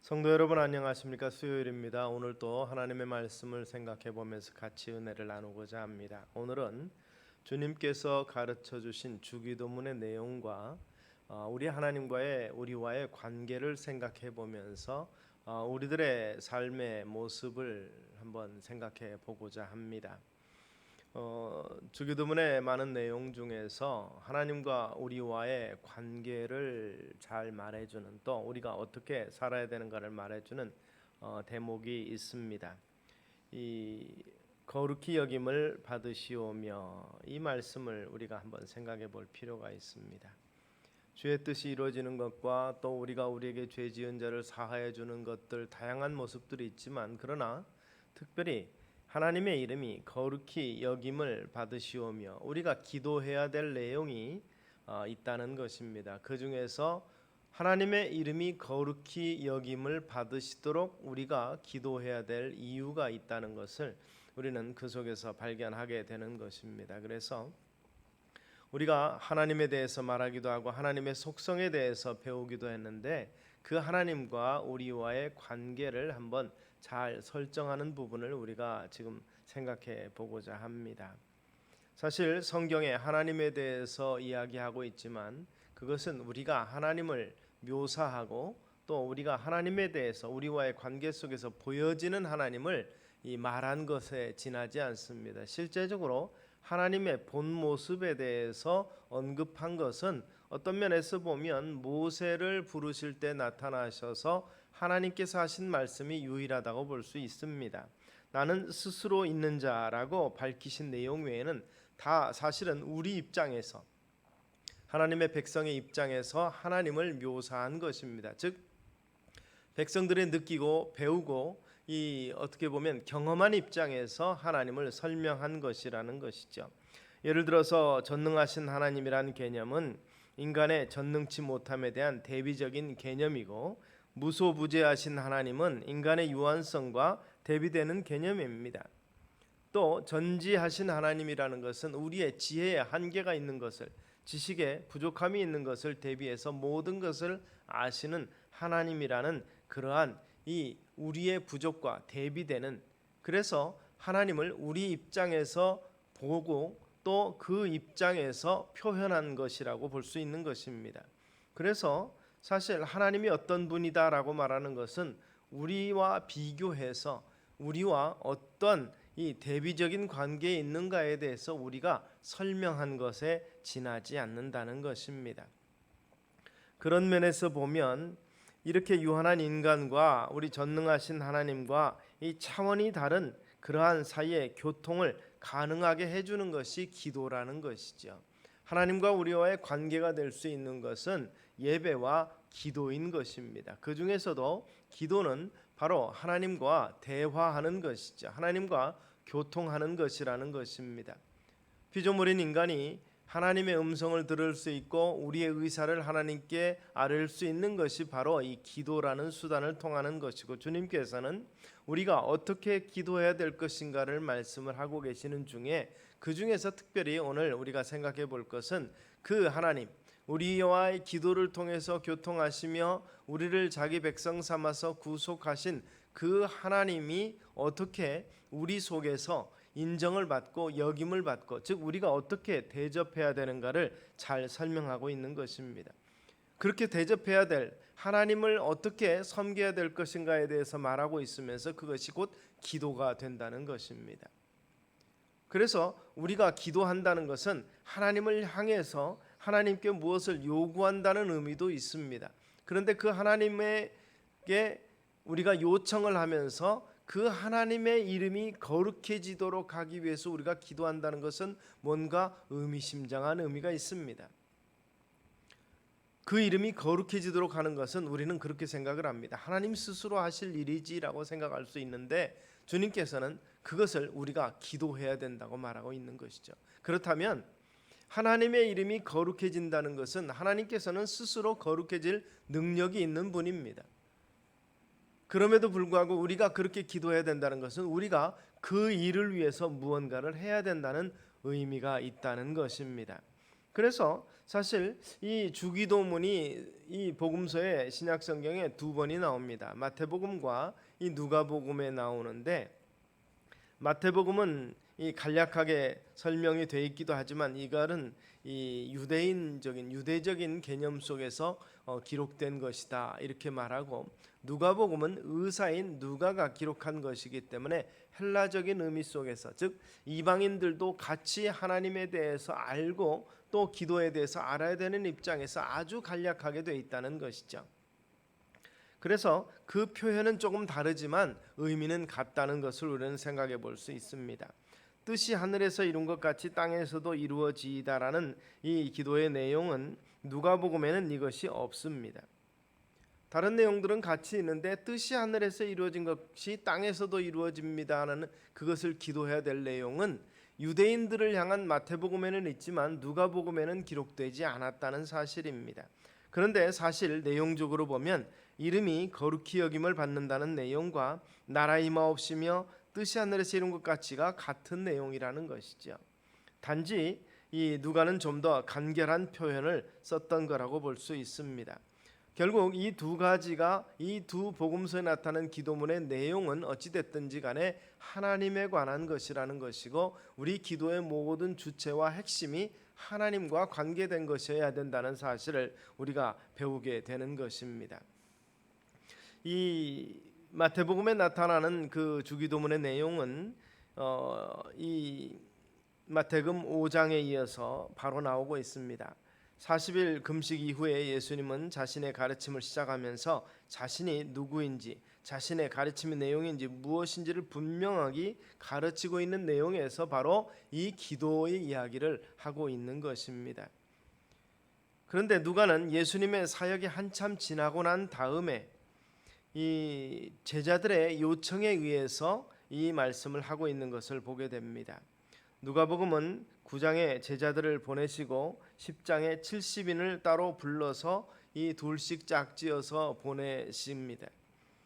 성도 여러분 안녕하십니까 수요일입니다. 오늘 또 하나님의 말씀을 생각해 보면서 같이 은혜를 나누고자 합니다. 오늘은 주님께서 가르쳐 주신 주기도문의 내용과 어, 우리 하나님과의 우리와의 관계를 생각해 보면서 어, 우리들의 삶의 모습을 한번 생각해 보고자 합니다. 어, 주기도문의 많은 내용 중에서 하나님과 우리와의 관계를 잘 말해주는 또 우리가 어떻게 살아야 되는가를 말해주는 어, 대목이 있습니다. 이 거룩히 여김을 받으시오며 이 말씀을 우리가 한번 생각해 볼 필요가 있습니다. 주의 뜻이 이루어지는 것과 또 우리가 우리에게 죄 지은 자를 사하여 주는 것들 다양한 모습들이 있지만 그러나 특별히 하나님의 이름이 거룩히 여김을 받으시오며 우리가 기도해야 될 내용이 어, 있다는 것입니다. 그 중에서 하나님의 이름이 거룩히 여김을 받으시도록 우리가 기도해야 될 이유가 있다는 것을 우리는 그 속에서 발견하게 되는 것입니다. 그래서 우리가 하나님에 대해서 말하기도 하고 하나님의 속성에 대해서 배우기도 했는데 그 하나님과 우리와의 관계를 한번 잘 설정하는 부분을 우리가 지금 생각해 보고자 합니다. 사실 성경에 하나님에 대해서 이야기하고 있지만 그것은 우리가 하나님을 묘사하고 또 우리가 하나님에 대해서 우리와의 관계 속에서 보여지는 하나님을 이 말한 것에 지나지 않습니다. 실제적으로 하나님의 본 모습에 대해서 언급한 것은 어떤 면에서 보면 모세를 부르실 때 나타나셔서 하나님께서 하신 말씀이 유일하다고 볼 수 있습니다. 나는 스스로 있는 자라고 밝히신 내용 외에는 다 사실은 우리 입장에서 하나님의 백성의 입장에서 하나님을 묘사한 것입니다. 즉 백성들이 느끼고 배우고 이 어떻게 보면 경험한 입장에서 하나님을 설명한 것이라는 것이죠. 예를 들어서 전능하신 하나님이라는 개념은 인간의 전능치 못함에 대한 대비적인 개념이고 무소부재하신 하나님은 인간의 유한성과 대비되는 개념입니다. 또 전지하신 하나님이라는 것은 우리의 지혜에 한계가 있는 것을 지식에 부족함이 있는 것을 대비해서 모든 것을 아시는 하나님이라는 그러한 이 우리의 부족과 대비되는 그래서 하나님을 우리 입장에서 보고 또 그 입장에서 표현한 것이라고 볼 수 있는 것입니다. 그래서 사실 하나님이 어떤 분이다라고 말하는 것은 우리와 비교해서 우리와 어떤 이 대비적인 관계에 있는가에 대해서 우리가 설명한 것에 지나지 않는다는 것입니다. 그런 면에서 보면 이렇게 유한한 인간과 우리 전능하신 하나님과 이 차원이 다른 그러한 사이의 교통을 가능하게 해주는 것이 기도라는 것이죠. 하나님과 우리와의 관계가 될 수 있는 것은 예배와 기도인 것입니다. 그 중에서도 기도는 바로 하나님과 대화하는 것이죠. 하나님과 교통하는 것이라는 것입니다. 피조물인 인간이 하나님의 음성을 들을 수 있고 우리의 의사를 하나님께 아뢰 수 있는 것이 바로 이 기도라는 수단을 통하는 것이고 주님께서는 우리가 어떻게 기도해야 될 것인가를 말씀을 하고 계시는 중에 그 중에서 특별히 오늘 우리가 생각해 볼 것은 그 하나님 우리와의 기도를 통해서 교통하시며 우리를 자기 백성 삼아서 구속하신 그 하나님이 어떻게 우리 속에서 인정을 받고 역임을 받고 즉 우리가 어떻게 대접해야 되는가를 잘 설명하고 있는 것입니다. 그렇게 대접해야 될 하나님을 어떻게 섬겨야 될 것인가에 대해서 말하고 있으면서 그것이 곧 기도가 된다는 것입니다. 그래서 우리가 기도한다는 것은 하나님을 향해서 하나님께 무엇을 요구한다는 의미도 있습니다. 그런데 그 하나님에게 우리가 요청을 하면서 그 하나님의 이름이 거룩해지도록 하기 위해서 우리가 기도한다는 것은 뭔가 의미심장한 의미가 있습니다. 그 이름이 거룩해지도록 하는 것은 우리는 그렇게 생각을 합니다. 하나님 스스로 하실 일이지라고 생각할 수 있는데 주님께서는 그것을 우리가 기도해야 된다고 말하고 있는 것이죠. 그렇다면 하나님의 이름이 거룩해진다는 것은 하나님께서는 스스로 거룩해질 능력이 있는 분입니다. 그럼에도 불구하고 우리가 그렇게 기도해야 된다는 것은 우리가 그 일을 위해서 무언가를 해야 된다는 의미가 있다는 것입니다. 그래서 사실 이 주기도문이 이 복음서에 신약 성경에 두 번이 나옵니다. 마태복음과 이 누가복음에 나오는데 마태복음은 이 간략하게 설명이 돼 있기도 하지만 이거는 이 유대인적인 유대적인 개념 속에서 어, 기록된 것이다 이렇게 말하고 누가복음은 의사인 누가가 기록한 것이기 때문에 헬라적인 의미 속에서 즉 이방인들도 같이 하나님에 대해서 알고 또 기도에 대해서 알아야 되는 입장에서 아주 간략하게 돼 있다는 것이죠. 그래서 그 표현은 조금 다르지만 의미는 같다는 것을 우리는 생각해 볼 수 있습니다. 뜻이 하늘에서 이룬 것 같이 땅에서도 이루어지이다라는 이 기도의 내용은 누가복음에는 이것이 없습니다. 다른 내용들은 같이 있는데 뜻이 하늘에서 이루어진 것이 땅에서도 이루어집니다라는 그것을 기도해야 될 내용은 유대인들을 향한 마태복음에는 있지만 누가복음에는 기록되지 않았다는 사실입니다. 그런데 사실 내용적으로 보면 이름이 거룩히 여김을 받는다는 내용과 나라 임하옵시며 뜻이 하늘에서 이룬 것 같이가 같은 내용이라는 것이죠. 단지 이 누가는 좀 더 간결한 표현을 썼던 거라고 볼 수 있습니다. 결국 이 두 가지가 이 두 복음서에 나타난 기도문의 내용은 어찌 됐든지 간에 하나님에 관한 것이라는 것이고 우리 기도의 모든 주체와 핵심이 하나님과 관계된 것이어야 된다는 사실을 우리가 배우게 되는 것입니다. 이 마태복음에 나타나는 그 주기도문의 내용은 어, 이 마태금 5장에 이어서 바로 나오고 있습니다. 40일 금식 이후에 예수님은 자신의 가르침을 시작하면서 자신이 누구인지 자신의 가르침의 내용인지 무엇인지를 분명하게 가르치고 있는 내용에서 바로 이 기도의 이야기를 하고 있는 것입니다. 그런데 누가는 예수님의 사역이 한참 지나고 난 다음에 이 제자들의 요청에 의해서 이 말씀을 하고 있는 것을 보게 됩니다. 누가복음은 9장에 제자들을 보내시고 10장에 70인을 따로 불러서 이 둘씩 짝지어서 보내십니다.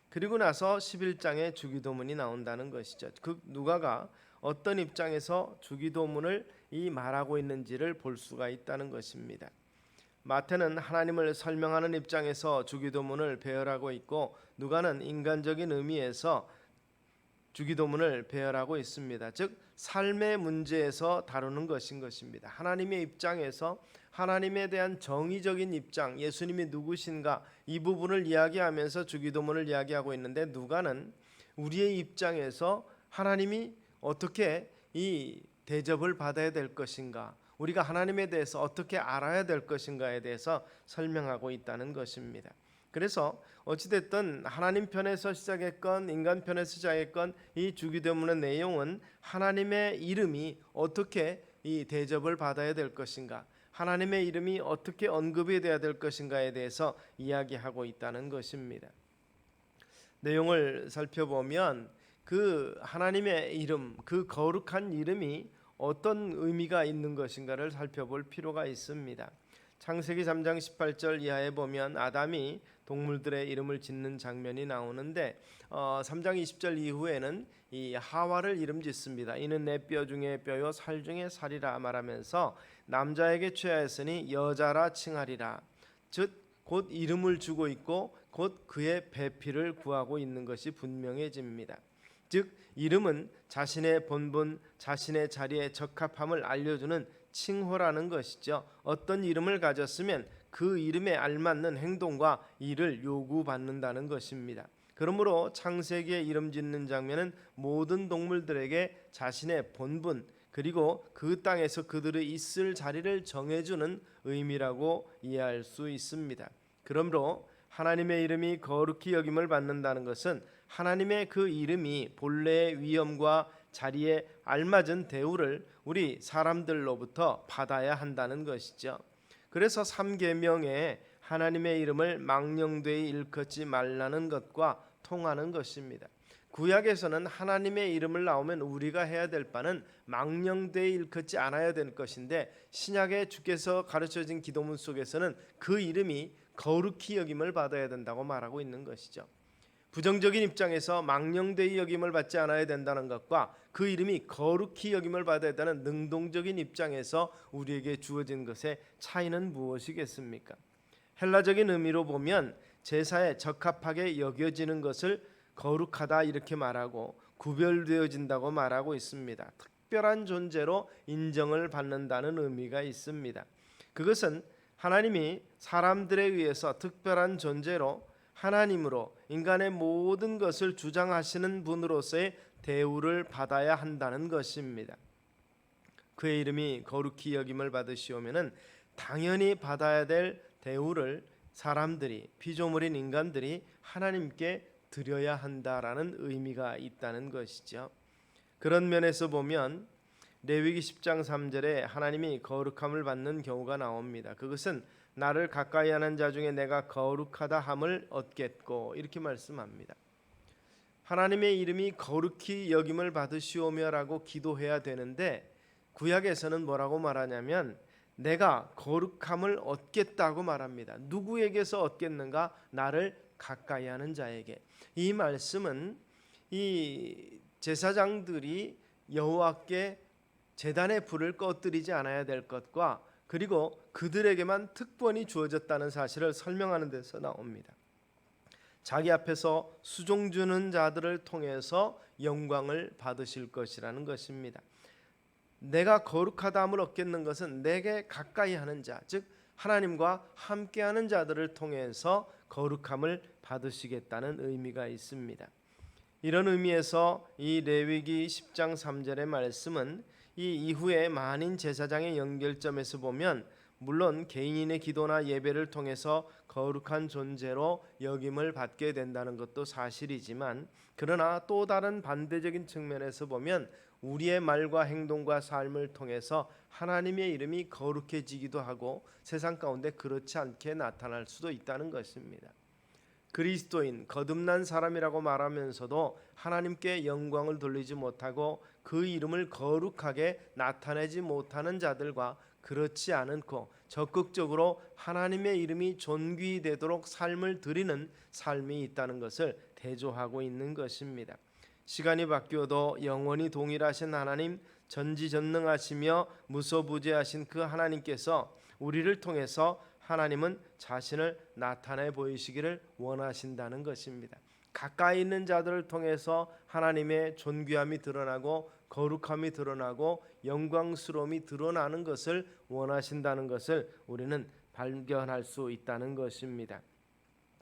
그리고 나서 11장에 주기도문이 나온다는 것이죠. 그 누가가 어떤 입장에서 주기도문을 이 말하고 있는지를 볼 수가 있다는 것입니다. 마태는 하나님을 설명하는 입장에서 주기도문을 배열하고 있고 누가는 인간적인 의미에서 주기도문을 배열하고 있습니다. 즉 삶의 문제에서 다루는 것인 것입니다. 하나님의 입장에서 하나님에 대한 정의적인 입장, 예수님이 누구신가 이 부분을 이야기하면서 주기도문을 이야기하고 있는데 누가는 우리의 입장에서 하나님이 어떻게 이 대접을 받아야 될 것인가, 우리가 하나님에 대해서 어떻게 알아야 될 것인가에 대해서 설명하고 있다는 것입니다. 그래서 어찌됐든 하나님 편에서 시작했건 인간 편에서 시작했건 이 주기도문의 내용은 하나님의 이름이 어떻게 이 대접을 받아야 될 것인가 하나님의 이름이 어떻게 언급이 돼야 될 것인가에 대해서 이야기하고 있다는 것입니다. 내용을 살펴보면 그 하나님의 이름, 그 거룩한 이름이 어떤 의미가 있는 것인가를 살펴볼 필요가 있습니다. 창세기 3장 18절 이하에 보면 아담이 동물들의 이름을 짓는 장면이 나오는데 어, 3장 20절 이후에는 이 하와를 이름 짓습니다. 이는 내 뼈 중에 뼈요 살 중에 살이라 말하면서 남자에게 취하였으니 여자라 칭하리라. 즉 곧 이름을 주고 있고 곧 그의 배필을 구하고 있는 것이 분명해집니다. 즉 이름은 자신의 본분, 자신의 자리에 적합함을 알려주는 칭호라는 것이죠. 어떤 이름을 가졌으면 그 이름에 알맞는 행동과 일을 요구받는다는 것입니다. 그러므로 창세기에 이름 짓는 장면은 모든 동물들에게 자신의 본분 그리고 그 땅에서 그들의 있을 자리를 정해주는 의미라고 이해할 수 있습니다. 그러므로 하나님의 이름이 거룩히 여김을 받는다는 것은 하나님의 그 이름이 본래의 위엄과 자리에 알맞은 대우를 우리 사람들로부터 받아야 한다는 것이죠. 그래서 3계명에 하나님의 이름을 망령되이 일컫지 말라는 것과 통하는 것입니다. 구약에서는 하나님의 이름을 나오면 우리가 해야 될 바는 망령되이 일컫지 않아야 될 것인데 신약에 주께서 가르쳐 진 기도문 속에서는 그 이름이 거룩히 여김을 받아야 된다고 말하고 있는 것이죠. 부정적인 입장에서 망령되이 여김을 받지 않아야 된다는 것과 그 이름이 거룩히 여김을 받아야 되는 능동적인 입장에서 우리에게 주어진 것의 차이는 무엇이겠습니까? 헬라적인 의미로 보면 제사에 적합하게 여겨지는 것을 거룩하다 이렇게 말하고 구별되어진다고 말하고 있습니다. 특별한 존재로 인정을 받는다는 의미가 있습니다. 그것은 하나님이 사람들에 의해서 특별한 존재로 하나님으로 인간의 모든 것을 주장하시는 분으로서의 대우를 받아야 한다는 것입니다. 그의 이름이 거룩히 여김을 받으시오면은 당연히 받아야 될 대우를 사람들이 피조물인 인간들이 하나님께 드려야 한다라는 의미가 있다는 것이죠. 그런 면에서 보면 레위기 10장 3절에 하나님이 거룩함을 받는 경우가 나옵니다. 그것은 나를 가까이 하는 자 중에 내가 거룩하다 함을 얻겠고 이렇게 말씀합니다. 하나님의 이름이 거룩히 여김을 받으시오며라고 기도해야 되는데 구약에서는 뭐라고 말하냐면 내가 거룩함을 얻겠다고 말합니다. 누구에게서 얻겠는가? 나를 가까이 하는 자에게. 이 말씀은 이 제사장들이 여호와께 제단의 불을 꺼뜨리지 않아야 될 것과 그리고 그들에게만 특권이 주어졌다는 사실을 설명하는 데서 나옵니다. 자기 앞에서 수종 주는 자들을 통해서 영광을 받으실 것이라는 것입니다. 내가 거룩하다함을 얻겠는 것은 내게 가까이 하는 자, 즉 하나님과 함께하는 자들을 통해서 거룩함을 받으시겠다는 의미가 있습니다. 이런 의미에서 이 레위기 10장 3절의 말씀은 이 이후에 만인 제사장의 연결점에서 보면 물론 개인의 기도나 예배를 통해서 거룩한 존재로 여김을 받게 된다는 것도 사실이지만 그러나 또 다른 반대적인 측면에서 보면 우리의 말과 행동과 삶을 통해서 하나님의 이름이 거룩해지기도 하고 세상 가운데 그렇지 않게 나타날 수도 있다는 것입니다. 그리스도인 거듭난 사람이라고 말하면서도 하나님께 영광을 돌리지 못하고 그 이름을 거룩하게 나타내지 못하는 자들과 그렇지 않고 적극적으로 하나님의 이름이 존귀 되도록 삶을 드리는 삶이 있다는 것을 대조하고 있는 것입니다. 시간이 바뀌어도 영원히 동일하신 하나님 전지전능하시며 무소부재하신 그 하나님께서 우리를 통해서 하나님은 자신을 나타내 보이시기를 원하신다는 것입니다. 가까이 있는 자들을 통해서 하나님의 존귀함이 드러나고 거룩함이 드러나고 영광스러움이 드러나는 것을 원하신다는 것을 우리는 발견할 수 있다는 것입니다.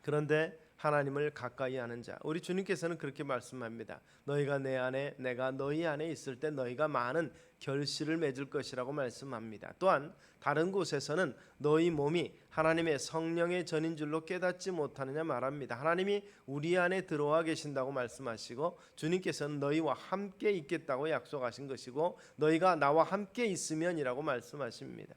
그런데 하나님을 가까이 하는 자. 우리 주님께서는 그렇게 말씀합니다. 너희가 내 안에 내가 너희 안에 있을 때 너희가 많은 결실을 맺을 것이라고 말씀합니다. 또한 다른 곳에서는 너희 몸이 하나님의 성령의 전인 줄로 깨닫지 못하느냐 말합니다. 하나님이 우리 안에 들어와 계신다고 말씀하시고 주님께서는 너희와 함께 있겠다고 약속하신 것이고 너희가 나와 함께 있으면이라고 말씀하십니다.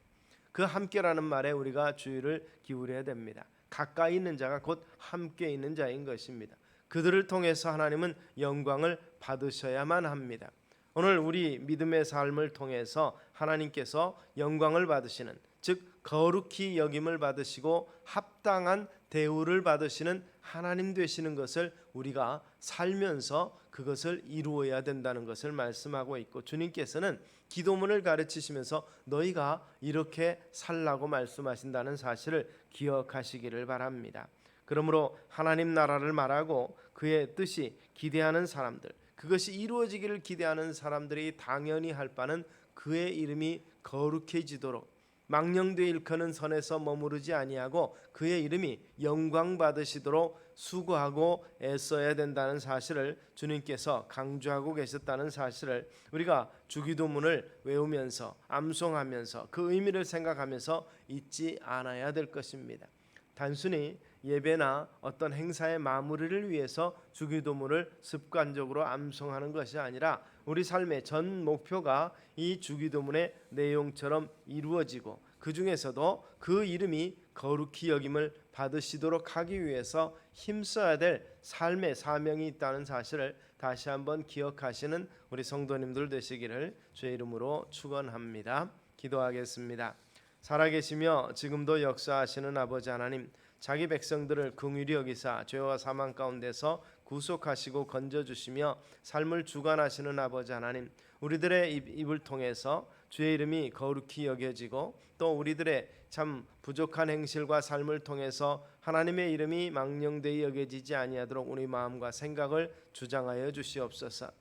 그 함께라는 말에 우리가 주의를 기울여야 됩니다. 가까이 있는 자가 곧 함께 있는 자인 것입니다. 그들을 통해서 하나님은 영광을 받으셔야만 합니다. 오늘 우리 믿음의 삶을 통해서 하나님께서 영광을 받으시는 즉 거룩히 여김을 받으시고 합당한 대우를 받으시는 하나님 되시는 것을 우리가 살면서 그것을 이루어야 된다는 것을 말씀하고 있고 주님께서는 기도문을 가르치시면서 너희가 이렇게 살라고 말씀하신다는 사실을 기억하시기를 바랍니다. 그러므로 하나님 나라를 말하고 그의 뜻이 기대하는 사람들 그것이 이루어지기를 기대하는 사람들이 당연히 할 바는 그의 이름이 거룩해지도록 망령되 일컫는 선에서 머무르지 아니하고 그의 이름이 영광 받으시도록 수고하고 애써야 된다는 사실을 주님께서 강조하고 계셨다는 사실을 우리가 주기도문을 외우면서 암송하면서 그 의미를 생각하면서 잊지 않아야 될 것입니다. 단순히 예배나 어떤 행사의 마무리를 위해서 주기도문을 습관적으로 암송하는 것이 아니라 우리 삶의 전 목표가 이 주기도문의 내용처럼 이루어지고 그 중에서도 그 이름이 거룩히 여김을 받으시도록 하기 위해서 힘써야 될 삶의 사명이 있다는 사실을 다시 한번 기억하시는 우리 성도님들 되시기를 주의 이름으로 축원합니다. 기도하겠습니다. 살아계시며 지금도 역사하시는 아버지 하나님 자기 백성들을 긍휼히 여기사 죄와 사망 가운데서 구속하시고 건져 주시며 삶을 주관하시는 아버지 하나님 우리들의 입, 입을 통해서 주의 이름이 거룩히 여겨지고 또 우리들의 참 부족한 행실과 삶을 통해서 하나님의 이름이 망령되이 여겨지지 아니하도록 우리 마음과 생각을 주장하여 주시옵소서.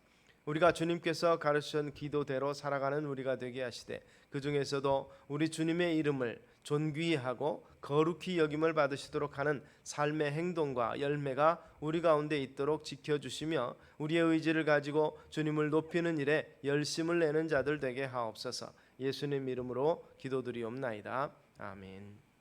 우리가 주님께서 가르치신 기도대로 살아가는 우리가 되게 하시되 그 중에서도 우리 주님의 이름을 존귀히 하고 거룩히 여김을 받으시도록 하는 삶의 행동과 열매가 우리 가운데 있도록 지켜주시며 우리의 의지를 가지고 주님을 높이는 일에 열심을 내는 자들 되게 하옵소서 예수님 이름으로 기도드리옵나이다 아멘.